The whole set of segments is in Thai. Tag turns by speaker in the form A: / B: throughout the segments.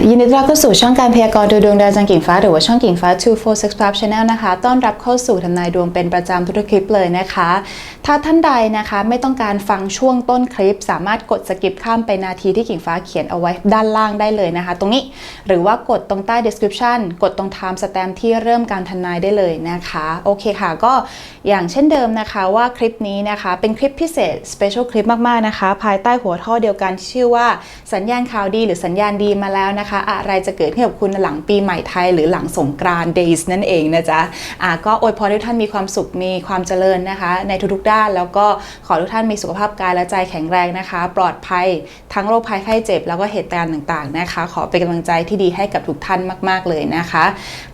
A: ยินดีต้อนรับเข้าสู่ช่องการพยากรณ์ดูดวงดาวจังกิ่งฟ้า หรือว่าช่องกิ่งฟ้า 246 Club Channel นะคะ ต้อนรับเข้าสู่ทำนายดวงเป็นประจำทุกคลิปเลยนะคะ ถ้าท่านใดนะคะไม่ต้องการฟังช่วงต้นคลิป สามารถกดสกิปข้ามไปนาทีที่กิ่งฟ้าเขียนเอาไว้ด้านล่างได้เลยนะคะ ตรงนี้หรือว่ากดตรงใต้ description กดตรง time stamp ที่เริ่มการทำนายได้เลยนะคะโอเคค่ะ ก็อย่างเช่นเดิมนะคะว่าคลิปนี้นะคะเป็นคลิปพิเศษ special คลิปมากๆนะคะ ภายใต้หัวข้อเดียวกันชื่อว่าสัญญาณข่าวดีหรือสัญญาณดีมาแล้วนะคะ อะไรจะเกิดขึ้นกับคุณหลังปีใหม่ไทย หรือหลังสงกรานต์ days นั่นเองนะจ๊ะอะก็อวยพรให้ทุกท่านมีความสุขมีความเจริญนะคะ ในทุกๆด้านแล้วก็ขอทุกท่านมีสุขภาพกายและใจแข็งแรงนะคะ ปลอดภัยทั้งโรคภัยไข้เจ็บ แล้วก็เหตุการณ์ต่างๆนะคะ ขอเป็นกำลังใจที่ดีให้กับทุกท่านมาก ๆเลยนะคะ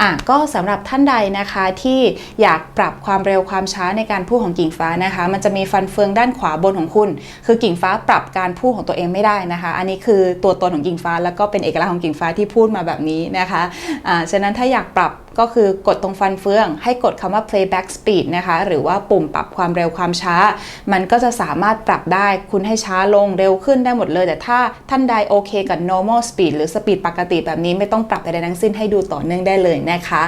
A: อะก็สำหรับท่านใดนะคะที่อยากปรับความเร็วความช้าในการพูดของกิ่งฟ้านะคะ มันจะมีฟันเฟืองด้านขวาบนของคุณ คือกิ่งฟ้าปรับการพูดของตัวเองไม่ได้นะคะ อันนี้คือตัวตนของกิ่งฟ้าแล้วก็เป็นเอกลักษณ์ของกิ่งฟ้าที่พูดมาแบบนี้นะคะอ่าฉะนั้นถ้าอยากปรับ ก็คือกดตรงฟันเฟือง ให้กดคำว่า playback speed นะคะ หรือว่าปุ่มปรับความเร็วความช้า มันก็จะสามารถปรับได้คุณให้ช้าลงเร็วขึ้นได้หมดเลย แต่ถ้าท่านใดโอเคกับ normal speed หรือ speed ปกติแบบนี้ไม่ต้องปรับใดๆทั้งสิ้นให้ดูต่อเนื่องได้เลยนะคะ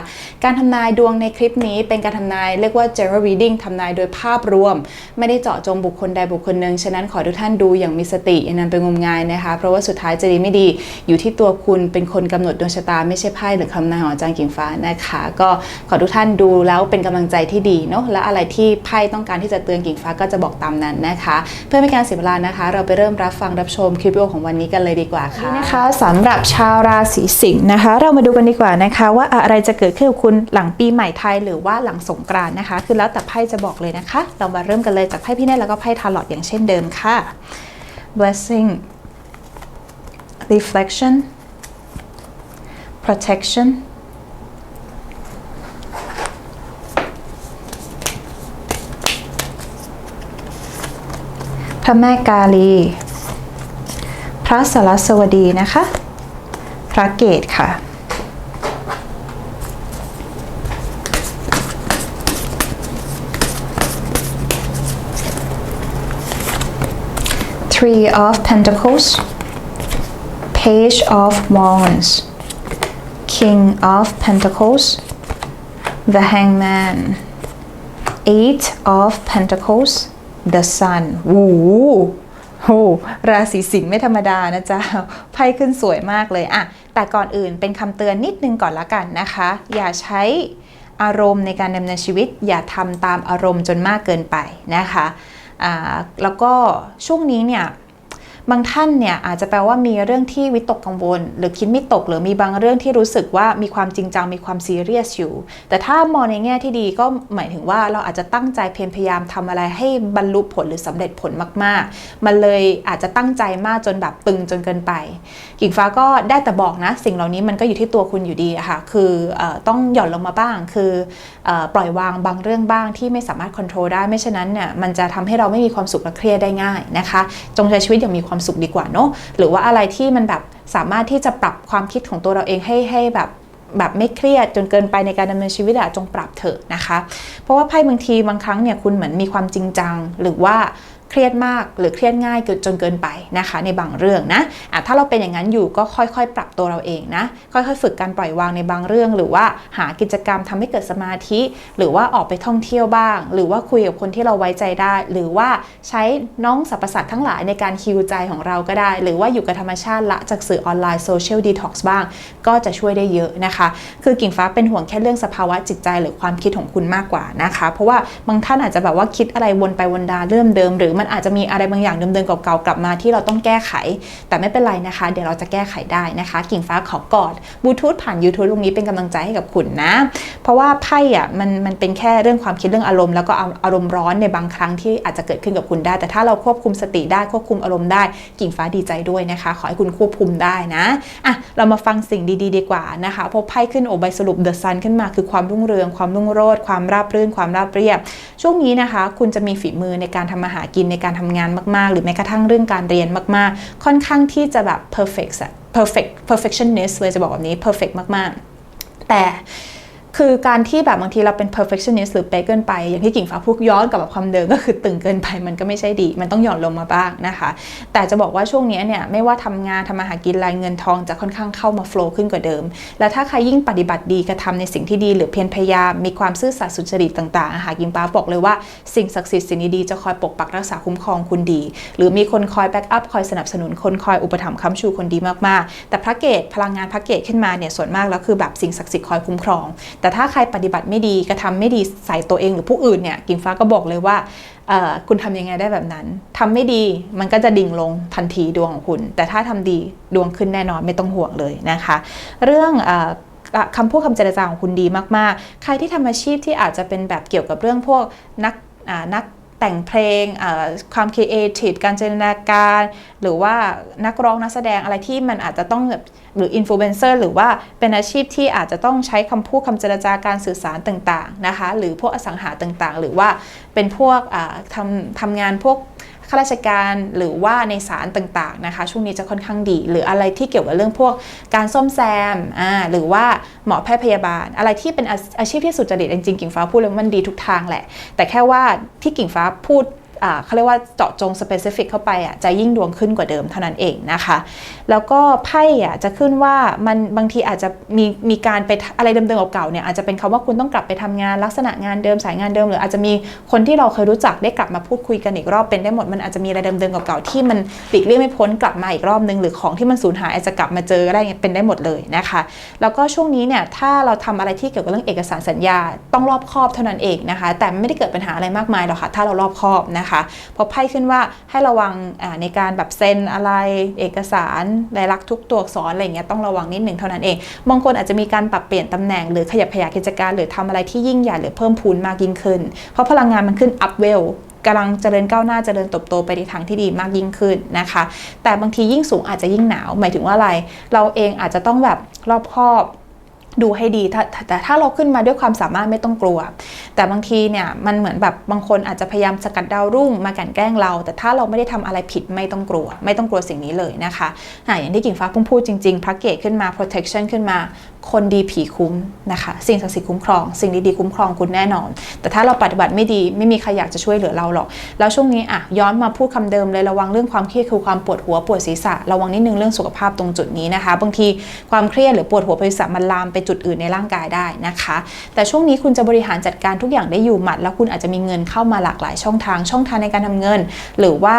A: การทำนายดวงในคลิปนี้เป็นการทำนายเรียกว่า general reading ทำนายโดยภาพรวม ไม่ได้เจาะจงบุคคลใดบุคคลหนึ่งฉะนั้นขอทุกท่านดูอย่างมีสติอย่านำไปงมงายนะคะ เพราะว่าสุดท้ายจะดีไม่ดีอยู่ที่ตัวคุณเป็นคนกำหนดดวงชะตาไม่ใช่ไพ่หรือคำนายของอาจารย์กิ่งฟ้านะคะก็ขอทุกท่านดูแล้วเป็นกำลังใจที่ดีเนาะและอะไรที่ไพ่ต้องการที่จะเตือนกิ่งฟ้าก็จะบอกตามนั้นนะคะ เพื่อไม่การเสียเวลานะคะ เราไปเริ่มรับฟังรับชมคลิปวิดีโอของวันนี้กันเลยดีกว่าค่ะนะคะสำหรับชาวราศีสิงห์นะคะ เรามาดูกันดีกว่านะคะ ว่าอะไรจะเกิดขึ้นกับคุณหลังปีใหม่ไทยหรือว่าหลังสงกรานต์นะคะ คือแล้วแต่ไพ่จะบอกเลยนะคะ เรามาเริ่มกันเลยจากไพ่พี่เนตแล้วก็ไพ่ทาร์ลอตอย่างเช่นเดิมค่ะ blessing reflection protection ระแม่กาลี พระสารสวดีนะคะ พระเกตค่ะ Three of Pentacles Page of Wands King of Pentacles The Hangman Eight of Pentacles The Sun โอ้โหราศีสิงห์ไม่ธรรมดานะจ๊ะไพ่ขึ้นสวยมากเลยอะแต่ก่อนอื่นเป็นคำเตือนนิดนึงก่อนละกันนะคะ อย่าใช้อารมณ์ในการดำเนินชีวิต อย่าทำตามอารมณ์จนมากเกินไปนะคะอ่าแล้วก็ช่วงนี้เนี่ย บางท่านเนี่ยอาจจะแปลว่ามีเรื่องที่วิตกกังวล หรือคิดไม่ตก หรือมีบางเรื่องที่รู้สึกว่ามีความจริงจังมีความซีเรียสอยู่ แต่ถ้ามองในแง่ที่ดีก็หมายถึงว่าเราอาจจะตั้งใจเพียรพยายามทำอะไรให้บรรลุผลหรือสำเร็จผลมาก ๆ มันเลยอาจจะตั้งใจมากจนแบบตึงจนเกินไปกิ่งฟ้าก็ได้แต่บอกนะ สิ่งเหล่านี้มันก็อยู่ที่ตัวคุณอยู่ดีอะค่ะคืออต้องหย่อนลงมาบ้าง คืออปล่อยวางบางเรื่องบ้างที่ไม่สามารถควบคุมได้ไม่ฉะนั้นเนี่ยมันจะทำให้เราไม่มีความสุขและเครียดได้ง่ายนะคะ จงใช้ชีวิตอย่างมีความสุขดีกว่าเนาะหรือว่าอะไรที่มันแบบสามารถที่จะปรับความคิดของตัวเราเองให้ให้แบบแบบไม่เครียดจนเกินไปในการดำเนินชีวิตอะจงปรับเถอะนะคะ เพราะว่าไพ่บางทีบางครั้งเนี่ยคุณเหมือนมีความจริงจัง หรือว่า เครียดมากหรือเครียดง่ายเกินจนเกินไปนะคะ ในบางเรื่องนะะถ้าเราเป็นอย่างนั้นอยู่ก็ค่อยๆ ปรับตัวเราเองนะ ค่อยๆ ฝึกการปล่อยวางในบางเรื่อง หรือว่าหากิจกรรมทำให้เกิดสมาธิ หรือว่าออกไปท่องเที่ยวบ้าง หรือว่าคุยกับคนที่เราไว้ใจได้ หรือว่าใช้น้องสรรพสัตว์ทั้งหลายในการฮิวใจของเราก็ได้ หรือว่าอยู่กับธรรมชาติละจากสื่อออนไลน์โซเชียลดีท็อกซ์บ้าง ก็จะช่วยได้เยอะนะคะ คือกิ่งฟ้าเป็นห่วงแค่เรื่องสภาวะจิตใจหรือความคิดของคุณมากกว่านะคะ เพราะว่าบางท่านอาจจะแบบว่าคิดอะไรวนไปวนดาเรื่องเดิมหรือมันอาจจะมีอะไรบางอย่างเดิมๆเก่าๆกลับมาที่เราต้องแก้ไข แต่ไม่เป็นไรนะคะ เดี๋ยวเราจะแก้ไขได้นะคะ กิ่งฟ้าขอกอดบลูทูธผ่าน YouTube ตรงนี้เป็นกำลังใจให้กับคุณนะ เพราะว่าไพ่อะมันมันเป็นแค่เรื่องความคิดเรื่องอารมณ์แล้วก็เอาอารมณ์ร้อนในบางครั้งที่อาจจะเกิดขึ้นกับคุณได้ แต่ถ้าเราควบคุมสติได้ควบคุมอารมณ์ได้ กิ่งฟ้าดีใจด้วยนะคะ ขอให้คุณควบคุมได้นะอะเรามาฟังสิ่งดี ๆ ดีกว่านะคะพอไพ่ขึ้นโอใบสรุป The Sun ขึ้นมาคือความรุ่งเรืองความรุ่งโรจน์ความราบรื่นความราบเรียบ ช่วงนี้นะคะ คุณจะมีฝีมือในการทำมาหากินในการทำงานมากๆ หรือแม้กระทั่งเรื่องการเรียนมากๆ ค่อนข้างที่จะแบบ perfect perfect perfectionist เลยจะบอกแบบนี้ perfect มากๆ แต่ คือการที่แบบบางทีเราเป็น perfectionist หรือเป๊ะเกินไป อย่างที่กิ่งฟ้าพูดย้อนกลับมาความเดิมก็คือตึงเกินไปมันก็ไม่ใช่ดี มันต้องหย่อนลงมาบ้างนะคะ แต่จะบอกว่าช่วงนี้เนี่ยไม่ว่าทำงานทำมาหากินรายเงินทองจะค่อนข้างเข้ามา flow ขึ้นกว่าเดิม และถ้าใครยิ่งปฏิบัติดีกระทำในสิ่งที่ดี หรือเพียรพยายามมีความซื่อสัตย์สุจริตต่างๆอาหารกิ่งฟ้าบอกเลยว่าสิ่งศักดิ์สิทธิ์สิ่งดีๆจะคอยปกปักรักษาคุ้มครองคุณดี หรือมีคนคอยแบ็กอัพคอยสนับสนุนคนคอยอุปถัมภ์ค้ำชูคนดีมากๆ แต่พระเกตพลังงานพระเกตขึ้นมาเนี่ยส่วนมากแล้วคือแบบสิ่งศักดิ์สิทธิ์คอยคุ้มครองแต่แต่ถ้าใครปฏิบัติไม่ดีกระทำไม่ดีใส่ตัวเองหรือผู้อื่นเนี่ยกิ่งฟ้าก็บอกเลยว่าคุณทำยังไงได้แบบนั้นทำไม่ดีมันก็จะดิ่งลงทันทีดวงของคุณ แต่ถ้าทำดีดวงขึ้นแน่นอนไม่ต้องห่วงเลยนะคะ เรื่องออคำพูดคำเจรจาของคุณดีมาก ๆ ใครที่ทำอาชีพที่อาจจะเป็นแบบเกี่ยวกับเรื่องพวกนักนัก แต่งเพลงความครีเอทีฟการจินตนาการ หรือว่านักร้องนักแสดงอะไรที่มันอาจจะต้องหรืออินฟลูเอนเซอร์หรือว่าเป็นอาชีพที่อาจจะต้องใช้คำพูดคำเจรจาการสื่อสารต่างๆนะคะหรือพวกอสังหาต่างๆ หรือว่าเป็นพวกทำทำงานพวก ข้าราชการหรือว่าในศาลต่างๆนะคะ ช่วงนี้จะค่อนข้างดี หรืออะไรที่เกี่ยวกับเรื่องพวกการซ่อมแซมอ่าหรือว่าหมอแพทย์พยาบาล อะไรที่เป็นอาอาชีพที่สุจริตจริงๆกิ่งฟ้าพูดเลยว่ามันดีทุกทางแหละ แต่แค่ว่าที่กิ่งฟ้าพูด เขาเรียกว่าเจาะจง specific เข้าไปอะจะยิ่งดวงขึ้นกว่าเดิมเท่านั้นเองนะคะ แล้วก็ไพ่อะจะขึ้นว่ามันบางทีอาจจะมีมีการไปอะไรเดิมๆเก่าๆเนี่ยอาจจะเป็นคำว่าคุณต้องกลับไปทำงานลักษณะงานเดิมสายงานเดิม หรืออาจจะมีคนที่เราเคยรู้จักได้กลับมาพูดคุยกันอีกรอบเป็นได้หมดมันอาจจะมีอะไรเดิมๆเก่าๆที่มันปลีกเลี่ยงไม่พ้นกลับมาอีกรอบนึงหรือของที่มันสูญหายอาจจะกลับมาเจอได้เป็นได้หมดเลยนะคะ แล้วก็ช่วงนี้เนี่ยถ้าเราทำอะไรที่เกี่ยวกับเรื่องเอกสารสัญญาต้องรอบคอบเท่านั้นเองนะคะ แต่ไม่ได้เกิดปัญหาอะไรมากมายหรอกค่ะถ้าเรารอบคอบนะคะเพราะไพ่ขึ้นว่าให้ระวังในการแบบเซ็นอะไรเอกสารลายลักษณ์ทุกตัวอักษรอะไรอย่างเงี้ยต้องระวังนิดหนึ่งเท่านั้นเองบางคนอาจจะมีการปรับเปลี่ยนตำแหน่งหรือขยับขยายกิจการ หรือทำอะไรที่ยิ่งใหญ่หรือเพิ่มพูนมากยิ่งขึ้น เพราะพลังงานมันขึ้น up well กำลังเจริญก้าวหน้าเจริญเติบโตไปในทางที่ดีมากยิ่งขึ้นนะคะ แต่บางทียิ่งสูงอาจจะยิ่งหนาว หมายถึงว่าอะไร เราเองอาจจะต้องแบบรอบคอบ ดูให้ดีแต่ถ้าเราขึ้นมาด้วยความสามารถไม่ต้องกลัว แต่บางทีเนี่ยมันเหมือนแบบบางคนอาจจะพยายามสกัดดาวรุ่งมากันแกล้งเรา แต่ถ้าเราไม่ได้ทำอะไรผิดไม่ต้องกลัว ไม่ต้องกลัวสิ่งนี้เลยนะคะอะอย่างที่กิ่งฟ้าพุ่งพูดจริงๆพระเกตขึ้นมา protection ขึ้นมา คนดีผีคุ้มนะคะสิ่งศักดิ์สิทธิ์คุ้มครอง สิ่งดีๆคุ้มครองคุณแน่นอน แต่ถ้าเราปฏิบัติไม่ดีไม่มีใครอยากจะช่วยเหลือเราหรอก แล้วช่วงนี้อะย้อนมาพูดคำเดิมเลยระวังเรื่องความเครียดคือความปวดหัวปวดศีรษะ ระวังนิดนึงเรื่องสุขภาพตรงจุดนี้นะคะ บางทีความเครียดหรือปวดหัวปวดศีรษะมันลามไปจุดอื่นในร่างกายได้นะคะ แต่ช่วงนี้คุณจะบริหารจัดการทุกอย่างได้อยู่หมัด แล้วคุณอาจจะมีเงินเข้ามาหลากหลายช่องทาง ช่องทางในการทำเงิน หรือว่า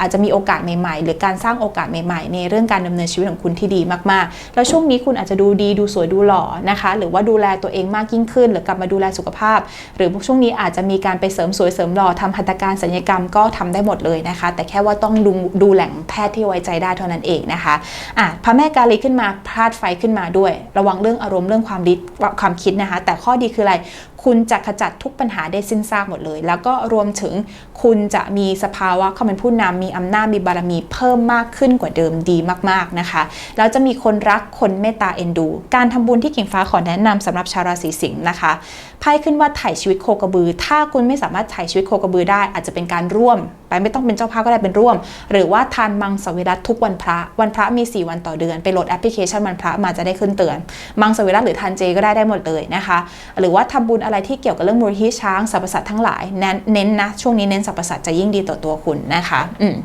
A: อาจจะมีโอกาสใหม่ๆ หรือการสร้างโอกาสใหม่ๆ ในเรื่องการดำเนินชีวิตของคุณที่ดีมากๆ แล้วช่วงนี้คุณอาจจะดูดีดูสวยดูหล่อนะคะ หรือว่าดูแลตัวเองมากยิ่งขึ้น หรือกลับมาดูแลสุขภาพ หรือช่วงนี้อาจจะมีการไปเสริมสวยเสริมหล่อทำหัตถการศัลยกรรมก็ทำได้หมดเลยนะคะ แต่แค่ว่าต้องดูดูแหล่งแพทย์ที่ไว้ใจได้เท่านั้นเองนะคะอะพระแม่กาลีขึ้นมาพลาดไฟขึ้นมาด้วย ระวังเรื่องอารมณ์เรื่องความริความคิดนะคะ แต่ข้อดีคืออะไร คุณจะขจัดทุกปัญหาได้สิ้นซากหมดเลย แล้วก็รวมถึงคุณจะมีสภาวะความเป็นผู้นำมีอำนาจมีบารมีเพิ่มมากขึ้นกว่าเดิมดีมากๆนะคะแล้วจะมีคนรักคนเมตตาเอ็นดู การทำบุญที่กิ่งฟ้าขอแนะนำสำหรับชาวราศีสิงห์นะคะไพ่ขึ้นว่าถ่ายชีวิตโคกระบือ ถ้าคุณไม่สามารถถ่ายชีวิตโคกระบือได้ อาจจะเป็นการร่วม ไปไม่ต้องเป็นเจ้าภาพก็ได้เป็นร่วม หรือว่าทานมังสวิรัตทุกวันพระ วันพระมี 4 วันต่อเดือน ไปโหลดแอปพลิเคชันวันพระมาจะได้ขึ้นเตือน มังสวิรัตหรือทานเจก็ได้ได้หมดเลยนะคะ หรือว่าทำบุญอะไรที่เกี่ยวกับเรื่องมูลที่ช้างสรรพสัตว์ทั้งหลายเน้นเน้นนะช่วงนี้เน้นสรรพสัตว์จะยิ่งดีต่อตัวคุณนะคะ อืม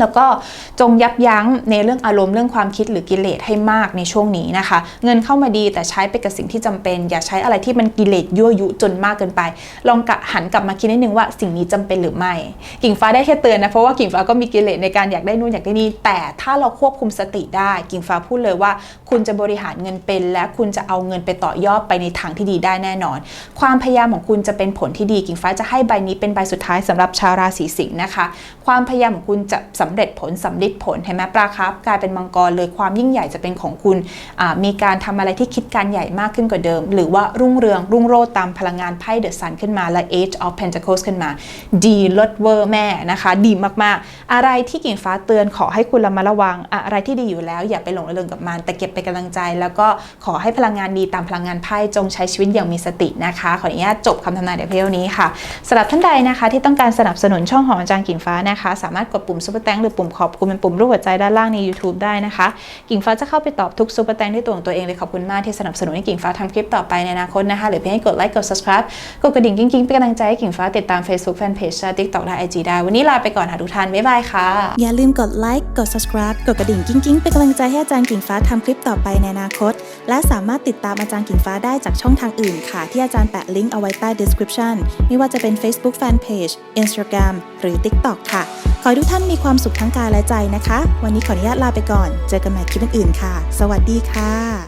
A: แล้วก็จงยับยั้งในเรื่องอารมณ์เรื่องความคิดหรือกิเลสให้มากในช่วงนี้นะคะ เงินเข้ามาดีแต่ใช้ไปกับสิ่งที่จำเป็น อย่าใช้อะไรที่มันกิเลสยั่วยุจนมากเกินไป ลองกะหันกลับมาคิดนิดนึงว่าสิ่งนี้จำเป็นหรือไม่ กิ่งฟ้าได้แค่เตือนนะเพราะว่ากิ่งฟ้าก็มีกิเลสในการอยากได้นู่นอยากได้นี่แต่ถ้าเราควบคุมสติได้ กิ่งฟ้าพูดเลยว่า คุณจะบริหารเงินเป็น และคุณจะเอาเงินไปต่อยอดไปในทางที่ดีได้แน่นอน ความพยายามของคุณจะเป็นผลที่ดีกิ่งฟ้าจะให้ใบนี้เป็นใบสุดท้ายสำหรับชาวราศีสิงห์นะคะ ความพยายามของคุณจะสำเร็จผลสำลิดผลเห็นไหมปลาคร์ฟกลายเป็นมังกรเลยความยิ่งใหญ่จะเป็นของคุณ มีการทำอะไรที่คิดการใหญ่มากขึ้นกว่าเดิม หรือว่ารุ่งเรืองรุ่งโรจน์ตามพลังงานไพ่เดอะซันขึ้นมาและ Age of Pentacles ขึ้นมา ดีลดเวอร์แม่นะคะ ดีมากๆ อะไรที่กิ่งฟ้าเตือนขอให้คุณระมัดระวัง อะไรที่ดีอยู่แล้วอย่าไปหลงระเริงกับมัน แต่เก็บไปนกำลังใจ แล้วก็ขอให้พลังงานดีตามพลังงานไพ่จงใช้ชีวิตอย่างมีสตินะคะ ขออนุญาตจบคำทำนายในเพียงนี้ค่ะสำหรับท่านใดนะคะ ที่ต้องการสนับสนุนช่องของอาจารย์กิ่งฟ้านะคะ สามารถกดปุ่มซุปเปอร์งหรือปุ่มขอบคุณเป็นปุ่มรูปหัวใจด้านล่างใน YouTube ได้นะคะ กิ่งฟ้าจะเข้าไปตอบทุกซูเปอร์แตงด้วยตัวของตัวเองเลยขอบคุณมากที่สนับสนุนให้กิ่งฟ้าทำคลิปต่อไปในอนาคตนะคะ หรือเพียงให้กดไลค์กด subscribe กดกระดิ่งกิ๊งๆเป็นกำลังใจให้กิ่งฟ้าติดตาม Facebook Fanpage และ TikTok และ IG ได้วันนี้ลาไปก่อนค่ะทุกท่านบ๊ายบายค่ะ
B: อย่าลืมกดไลค์กด subscribe กดกระดิ่งกิ้งกิ้งเป็นกำลังใจให้อาจารย์กิ่งฟ้าทำคลิปต่อไปในอนาคต และสามารถติดตามอาจารย์กิ่งฟ้าได้จากช่องทางอื่นค่ะ ที่อาจารย์แปะลิงก์เอาไว้ใต้ description ไม่ว่าจะเป็น Facebook Fanpage Instagram หรือ TikTok ค่ะ ขอให้ทุกท่านมีความสุขทั้งกายและใจนะคะ วันนี้ขออนุญาตลาไปก่อน เจอกันใหม่คลิปอื่นๆค่ะ สวัสดีค่ะ